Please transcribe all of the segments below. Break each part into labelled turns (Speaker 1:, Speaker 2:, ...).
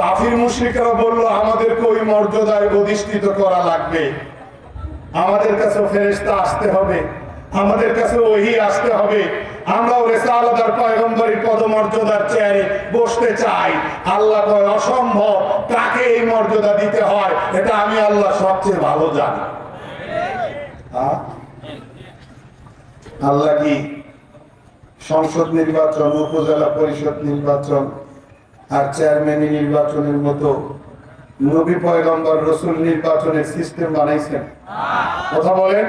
Speaker 1: কাফির মুশ্রিকরা বলল, আমাদেরকে ওই মর্যাদায় অধিষ্ঠিত করা লাগবে। আমাদের কাছে ফেরেশতা আসতে হবে। আমাদের কাছে ওহি আসতে হবে। আমরাও রেসালাদার পয়গম্বরী পদমর্যাদার চেয়ারে বসতে চাই। আল্লাহ কয়, অসম্ভব। কাকে এই মর্যাদা দিতে হয়? এটা আমি আল্লাহ সবচেয়ে ভালো জানি? আল্লাহ কি সংসদ নির্বাচন, উপজেলা পরিষদ নির্বাচন আর চেয়ারম্যান নির্বাচনের মতো নবী পয়গম্বর রসুল নির্বাচনের সিস্টেম বানাইছেন। কথা বলেন?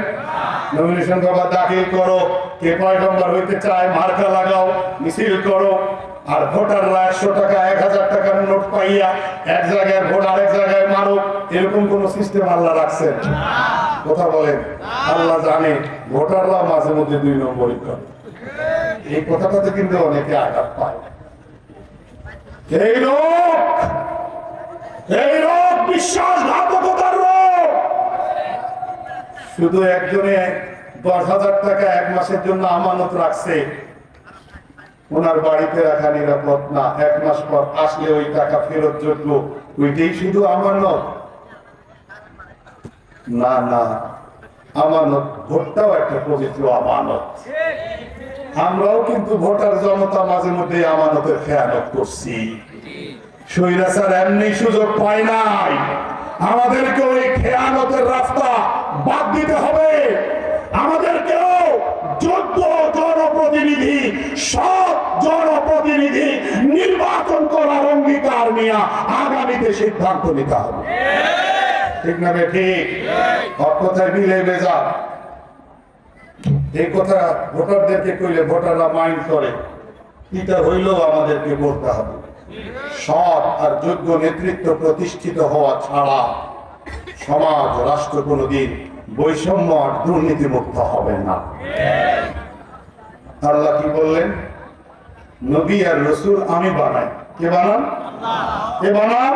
Speaker 1: নমিনেশন বাবা দাখিল করো। কে পয়গম্বর হইতে চায়, মার্কা লাগাও, মিছিল করো। আর ভোটাররা একশো টাকা, এক হাজার টাকার নোট পাইয়া এক জায়গায় ভোট আরেক জায়গায় মারো, এরকম কোন সিস্টেম আল্লাহ রাখছেন। কথা বলেন? আল্লাহ জানে ভোটাররা মাঝে মধ্যে দুই নম্বরই করে এই কথাটাতে কিন্তু অনেকে আঘাত পায়। এই এই রোগ রোগ শুধু একজনে দশ হাজার টাকা এক মাসের জন্য আমানত রাখছে। ওনার বাড়িতে রাখা নিরাপদ না। এক মাস পর আসলে ওই টাকা ফেরত যোগ্য। ওইটাই শুধু আমানত। না না, আমানত ভোটটাও একটা পবিত্র আমানত। আমরাও কিন্তু ভোটার জনতা মাঝে মধ্যে আমানতের খেয়ানত করছি। স্বৈরাচার এমনি সুযোগ পায় নাই। আমাদেরকে ওই খেয়ানতের রাস্তা বাদ দিতে হবে। আমাদেরকেও যোগ্য জনপ্রতিনিধি সব জনপ্রতিনিধি নির্বাচন করার অঙ্গীকার নিয়ে আগামীতে সিদ্ধান্ত নিতে হবে। ঠিক না বে ঠিক? মিলে বেজা এই কথা ভোটারদেরকে কইলে ভোটাররা মাইন্ড করে। এটা হইলেও আমাদেরকে বলতে হবে। সৎ আর যোগ্য নেতৃত্ব প্রতিষ্ঠিত হওয়া ছাড়া সমাজ, রাষ্ট্র কোনোদিন বৈষম্য আর দুর্নীতি মুক্ত হবে না। আল্লাহ কি বললেন? নবী আর রসুল আমি বানাই। কে বানান? কে বানান?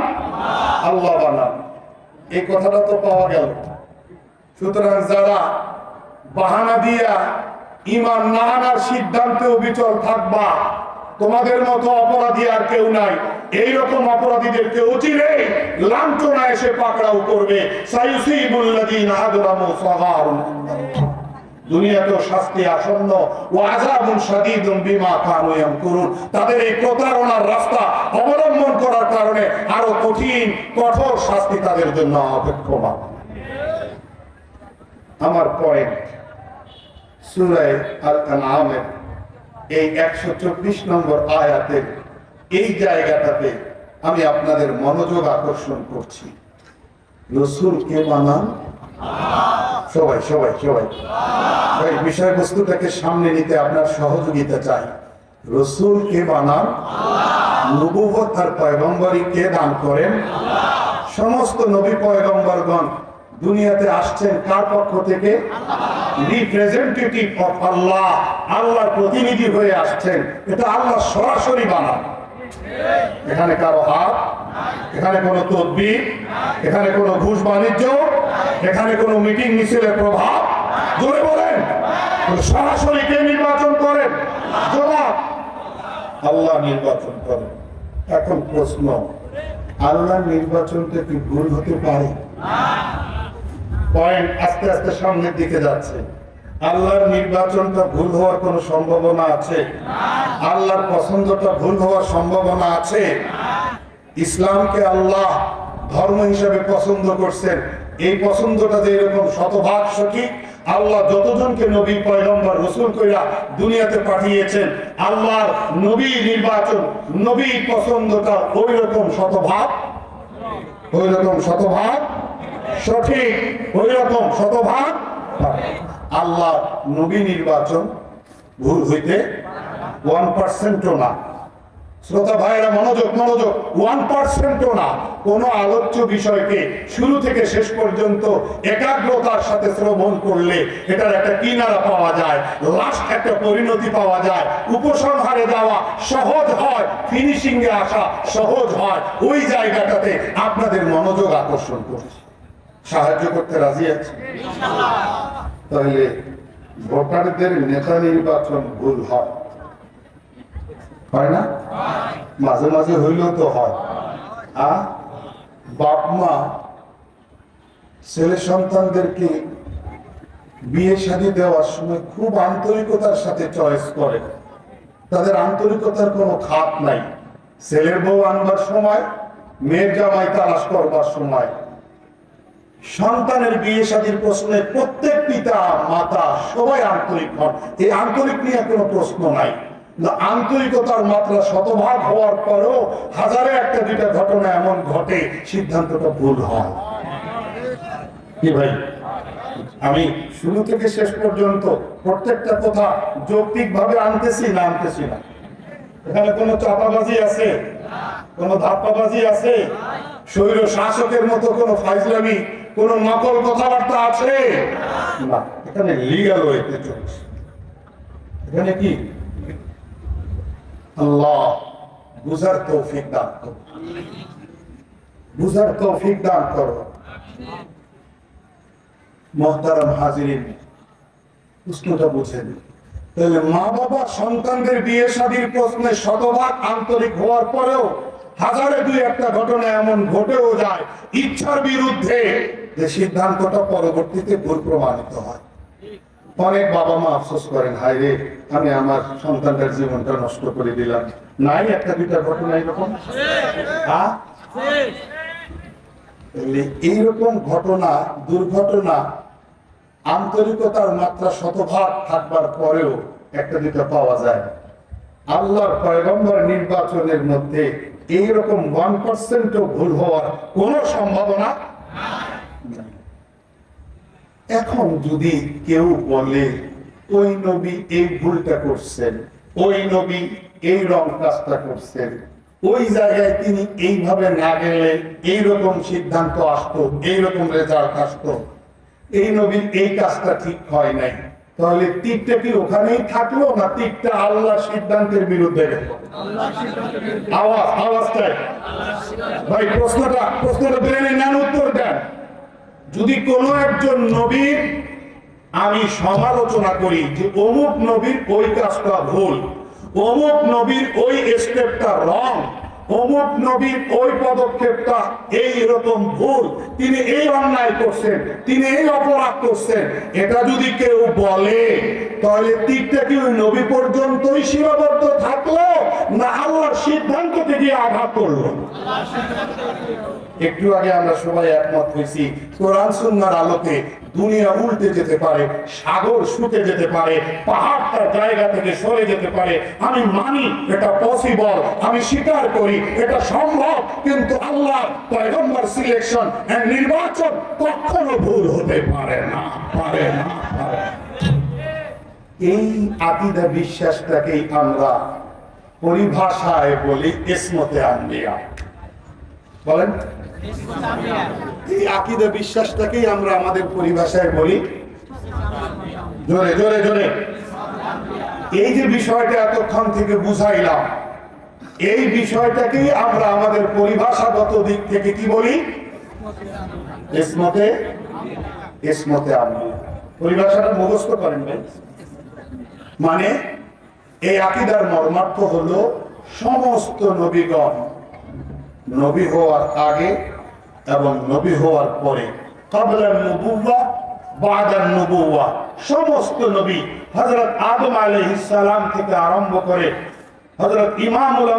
Speaker 1: আল্লাহ বানান। এই কথাটা তো পাওয়া গেল। সুতরাং যারা বাহানা দিয়া ইমান না আনার সিদ্ধান্তে অবিচল থাকবা। তোমাদের মতো অপরাধী আর কেউ নাই। এইরকম অপরাধীদের কেউ চিনে? লাঞ্ছনা এসে পাকড়াও করবে। শাস্তি আসন্ন ও বিমা ইয়ামকুরুন। তাদের এই প্রতারণার রাস্তা অবলম্বন করার কারণে আরও কঠিন, কঠোর শাস্তি তাদের জন্য অপেক্ষমান। আমার পয়েন্ট আমি আপনাদের মনোযোগ আকর্ষণ করছি। রসুল কে সবাই সবাই সবাই। ভাই, বিষয়বস্তুটাকে সামনে নিতে আপনার সহযোগিতা চাই। রসুল কে বানান নবুবত আর কে দান করেন? সমস্ত নবী পয়গম্বরগণ দুনিয়াতে আসছেন কার পক্ষ থেকে? রিপ্রেজেন্টেটিভ অফ আল্লাহ আল্লাহর প্রতিনিধি হয়ে আসছেন। এটা আল্লাহ সরাসরি বানান। এখানে কারও হাত, এখানে কোনো তদবির, এখানে কোনো ঘুষ বাণিজ্য, এখানে কোনো মিটিং মিছিলের প্রভাব। জোরে বলেন। সরাসরি কে নির্বাচন করেন? জবাব আল্লাহ নির্বাচন করেন। এখন প্রশ্ন, আল্লাহ নির্বাচনটা কি ভুল হতে পারে? পয়েন্ট আস্তে আস্তে সামনের দিকে যাচ্ছে। আল্লাহর নির্বাচনটা ভুল হওয়ার কোনো সম্ভাবনা আছে? আল্লাহর পছন্দটা ভুল হওয়ার সম্ভাবনা আছে? ইসলামকে আল্লাহ ধর্ম হিসাবে পছন্দ করছেন। এই পছন্দটা যে এরকম শতভাগ সঠিক, আল্লাহ যতজনকে নবী পয়গম্বর, রসুল কইরা দুনিয়াতে পাঠিয়েছেন, আল্লাহর নবী নির্বাচন নবী পছন্দটা ওই রকম শতভাগ ওই রকম শতভাগ সঠিক, ওই রকম শতভাগ আল্লাহ নবী নির্বাচন ভুল হইতে ওয়ান পার্সেন্টও না। শ্রোতা ভাইরা মনোযোগ মনোযোগ ওয়ান পার্সেন্টও না। কোন আলোচ্য বিষয়কে শুরু থেকে শেষ পর্যন্ত একাগ্রতার সাথে শ্রবণ করলে এটার একটা কিনারা পাওয়া যায় লাস্ট একটা পরিণতি পাওয়া যায়। উপসংহারে যাওয়া সহজ হয় ফিনিশিং এ আসা সহজ হয়। ওই জায়গাটাতে আপনাদের মনোযোগ আকর্ষণ করছে। সাহায্য করতে রাজি আছে। তাহলে ভোটারদের নেতা নির্বাচন ভুল হয়। হয় না? মাঝে মাঝে হইলেও তো হয়। আ? বাপ, মা, ছেলে সন্তানদেরকে বিয়ে শাদী দেওয়ার সময় খুব আন্তরিকতার সাথে চয়েস করে। তাদের আন্তরিকতার কোনো খাত নাই। ছেলের বউ আনবার সময়, মেয়ের জামাই তালাশ করবার সময়। সন্তানের বিয়ে শাদীর প্রশ্নে প্রত্যেক পিতা, মাতা সবাই আন্তরিক হন। এই আন্তরিক নিয়ে কোনো প্রশ্ন নাই। আন্তরিকতার মাত্রা শতভাগ হওয়ার পরেও হাজারে একটা দুইটা ঘটনা এমন ঘটে, সিদ্ধান্তটা ভুল হয়। কি ভাই? আমি শুরু থেকে শেষ পর্যন্ত প্রত্যেকটা কথা যৌক্তিক ভাবে আনতেছি না আনতেছি না। এখানে কোনো চাপাবাজি আছে? কোন ধাপ্পাবাজি আছে? শৈর শাসকের মতো কোন ফাইজলামি কোন নকল কথাবার্তা আছে? না, এখানে লিগাল ওয়েতে চলছে। এখানে কি? আল্লাহ, বুঝার তৌফিক দান করো। বুঝার তৌফিক দান করো। মহতারাম হাজিরিন, প্রশ্নটা তাহলে মা বাবা সন্তানদের বিয়ে শাদীর প্রশ্নে শতভাগ আন্তরিক হওয়ার পরেও হাজারে দুই একটা ঘটনা এমন ঘটেও যায়, ইচ্ছার বিরুদ্ধে। যে সিদ্ধান্তটা পরবর্তীতে ভুল প্রমাণিত হয়। অনেক বাবা মা আফসোস করেন, হায় রে, আমি আমার সন্তানটার জীবনটা নষ্ট করে দিলাম। নাই, একটা দুইটা ঘটনা এরকম হ্যাঁ? এইরকম ঘটনা, দুর্ঘটনা, আন্তরিকতার মাত্রা শতভাগ থাকবার পরেও একটা দুটো পাওয়া যায়। আল্লাহর পয়গম্বর নির্বাচনের মধ্যে এইরকম ওয়ান পার্সেন্টও ভুল হওয়ার কোনো সম্ভাবনা। এখন যদি কেউ বলে, ওই নবী এই ভুলটা করছেন, ওই নবী এই রং কাজটা করছেন, ওই জায়গায় তিনি এইভাবে না গেলে এইরকম সিদ্ধান্ত আসতো, এইরকম রেজাল্ট আসতো, এই নবীর এই কাজটা ঠিক হয় নাই, তাহলে তীরটা কি ওখানেই থাকল না তীরটা আল্লাহ সিদ্ধান্তের বিরুদ্ধে আওয়াজ আওয়াজটাই ভাই, প্রশ্নটা প্রশ্নটা বেড়ে নেন, উত্তর দেন। যদি কোনো একজন নবীর আমি সমালোচনা করি যে অমুক নবীর ওই কাজটা ভুল, অমুক নবীর ওই স্টেপটা রং অমুক নবীর ওই পদক্ষেপটা এই রকম ভুল, তিনি এই অন্যায় করছেন, তিনি এই অপরাধ করছেন, এটা যদি কেউ বলে, তাহলে তীরটা কি ওই নবী পর্যন্তই সীমাবদ্ধ থাকল? না সিদ্ধান্তকে গিয়ে আঘাত করল একটু আগে আমরা সবাই একমত হয়েছি, কোরআন সুন্নার আলোকে দুনিয়া উল্টে যেতে পারে, সাগর শুকে যেতে পারে, পাহাড় তার জায়গা থেকে সরে যেতে পারে আমি মানি এটা পসিবল আমি স্বীকার করি, এটা সম্ভব, কিন্তু আল্লাহ পয়গম্বর সিলেকশন নির্বাচন কখনো ভুল হতে পারে না পারে না। এই আকিদা বিশ্বাসটাকেই আমরা পরিভাষায় বলি ইসমতে আম্বিয়া। বলেন? এই আকিদা বিশ্বাসটাকেই আমরা আমাদের পরিভাষায় বলি। জোরে জোরে জোরে। এই যে বিষয়টা এতক্ষণ থেকে বুঝাইলাম, এই বিষয়টাকেই আমরা আমাদের পরিভাষাগত দিক থেকে কি বলি? ইসমতে ইসমতে আমি পরিভাষাটা মুখস্থ করেন ভাই। মানে এই আকিদার মর্মার্থ হলো সমস্ত নবীগণ নবী হওয়ার আগে এবং নবী হওয়ার পরে। সমস্ত নবী হযরত আদম আলাইহিস সালাম থেকে আরম্ভ করে হযরত ইমামুল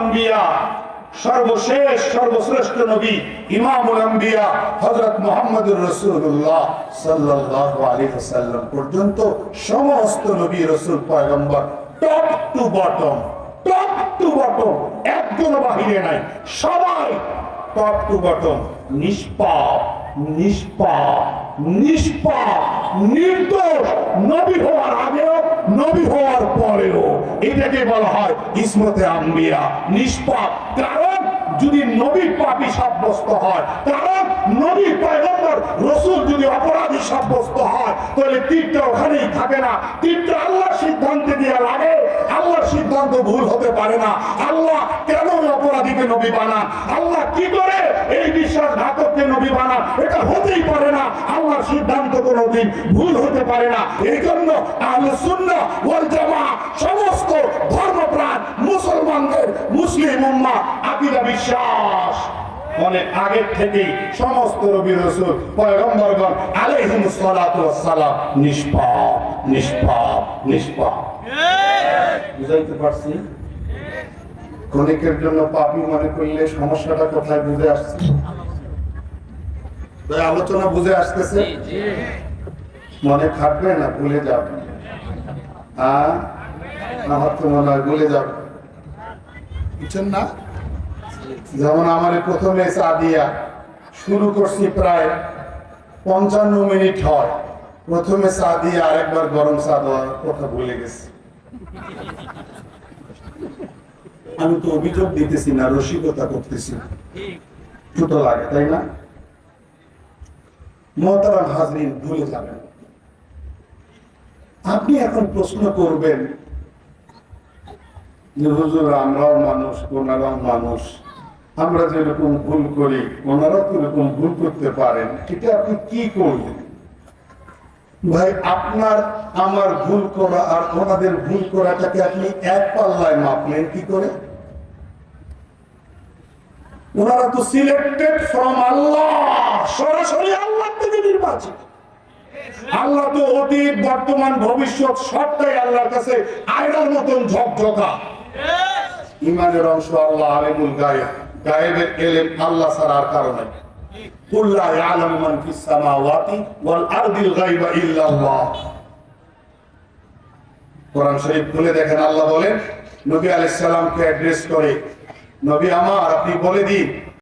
Speaker 1: সর্বশেষ, সর্বশ্রেষ্ঠ নবী ইমামুল আম্বিয়া হযরত মুহাম্মদুর রাসূলুল্লাহ সাল্লাল্লাহু আলাইহি পর্যন্ত সমস্ত নবী রাসূল, পয়গম্বর top to bottom top to bottom একজন বাহিরে নাই। সবাই টপ টু বটম নিষ্পাপ নিষ্পাপ নিষ্পাপ, নির্দোষ, নবী হওয়ার আগেও, নবী হওয়ার পরেও। এটাকে বলা হয় ইসমতে আম্বিয়া। নিষ্পাপ। কারণ যদি নবী পাপী সাব্যস্ত হয়, কারণ নবী পয়গম্বর রসুল যদি অপরাধী সাব্যস্ত হয়, তাহলে তীরটা ওখানেই থাকে না। তীরটা আল্লাহর সিদ্ধান্তে দিয়ে লাগে। আল্লাহর সিদ্ধান্ত ভুল হতে পারে না। আল্লাহ কেন অপরাধীকে নবী বানান? আল্লাহ কি করে এই বিশ্বাসঘাতককে নবী বানান? এটা হতেই পারে না। আল্লাহর সিদ্ধান্ত কোনোদিন ভুল হতে পারে না। এই জন্য আলোচনা ওয়াল জামা সমস্ত ধর্মপ্রাণ মুসলমানদের, মুসলিম উম্মা আকিদা বিশ্বাস। অনেক আগের থেকেই সমস্ত রবি রসুল, পয়গম্বরগণ সালাম নিষ্পাপ নিষ্পাপ নিষ্পাপ। বুঝাইতে পারছি? ক্ষণিকের জন্য পাপি মনে করলে সমস্যাটা কোথায় বুঝে আসছে? আলোচনা বুঝে আসতেছে? মনে থাকবে না, ভুলে যাবে আমার তো মনে হয় ভুলে যাবে বুঝছেন না? যেমন আমার প্রথমে চা দিয়া শুরু করছি প্রায় পঞ্চান্ন মিনিট হয়। প্রথমে চা দিয়ে আরেকবার গরম চা দেওয়ার কথা ভুলে গেছি। আমি তো অভিযোগ দিতেছি না, রসিকতা করতেছি ছোট লাগে, তাই না? মহতারাম হাজরিন, ভুলে যাবেন। আপনি এখন প্রশ্ন করবেন হুজুর, আমরাও মানুষ, ওনারাও মানুষ। আমরা যেরকম ভুল করি ওনারাও তো এরকম ভুল করতে পারেন। এটা আপনি কি করলেন? ভাই আপনার আমার ভুল করা আর ওনাদের ভুল করাটাকে আপনি এক পাল্লায় মাপলেন কি করে? ওনারা তো সিলেক্টেড ফ্রম আল্লাহ সরাসরি আল্লাহ থেকে নির্বাচিত। আল্লাহ তো অতীত বর্তমান ভবিষ্যৎ সবটাই আল্লাহর কাছে আয়নার মতন ঝকঝকা। ইমানের অংশ আল্লাহ আলিমুল গায়েব। গায়েবের এলেম আল্লাহ ছাড়া আর কুল্লা ইয়ালামু মান ফিস সামাওয়াতি ওয়াল আরদিল গায়বা কোরআন শরীফ খুলে দেখেন আল্লাহ বলেন, নবী আলাইহিস সালামকে অ্যাড্রেস করে, নবী আমার, আপনি বলে দিন।